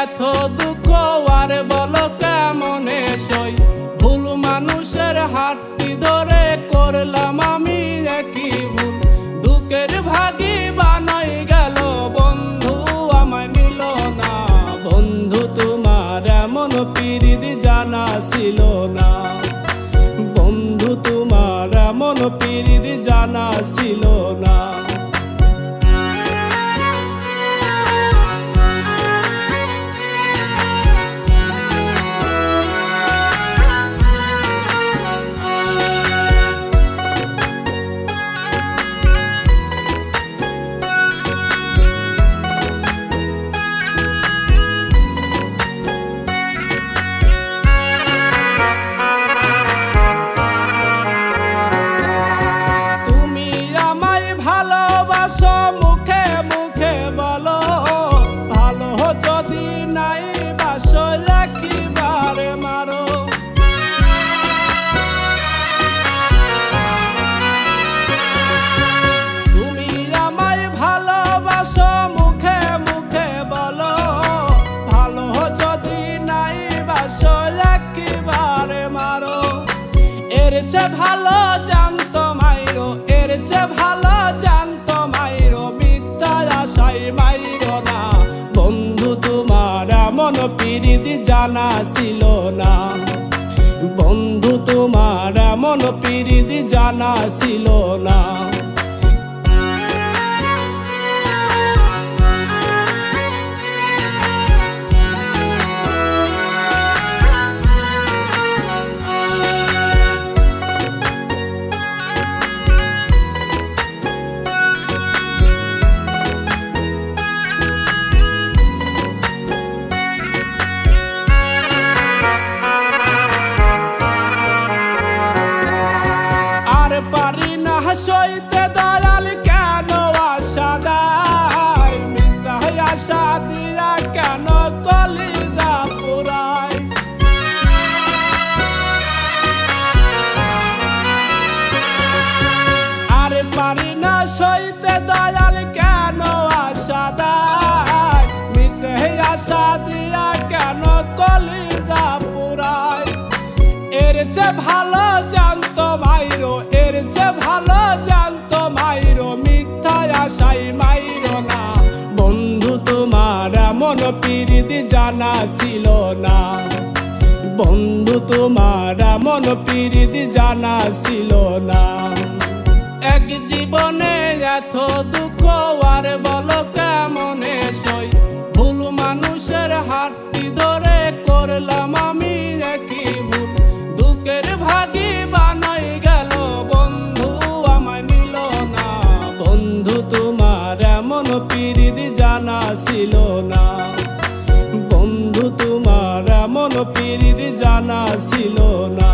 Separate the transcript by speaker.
Speaker 1: এত দুঃখ আর বলো কেমনে সই ভুল মানুষের হাতটি ধরে করলাম আমি একই ভুল। দুঃখের ভাগি বানাই গেল, বন্ধু আমায় নিল না। বন্ধু তোমার এমন পিরিদ জানা ছিল না। বন্ধু তোমার এমন পিরিদ জানা ছিল না। এর চেয়ে ভালো জানতো মাইরো, এর চেয়ে ভালো জানতো মাইরো মিথ্যা আশাই মাইরো না। বন্ধু, তোমার এমন পিরিতি জানা ছিল না। বন্ধু, তোমার এমন পিরিতি জানা ছিল না। এর চেয়ে ভালো জানতো মাইরো, এর চেয়ে ভালো জানতো মাইরো মিথ্যা আশাই মাইরো না। বন্ধু, তোমার এমন পিরিতি জানা ছিল না। বন্ধু, তোমার এমন পিরিতি জানা ছিল না। এক জীবনে এত দুঃখ তোমার এমন পিরিতি জানা ছিল না। বন্ধু তোমার এমন পিরিতি জানা ছিল না।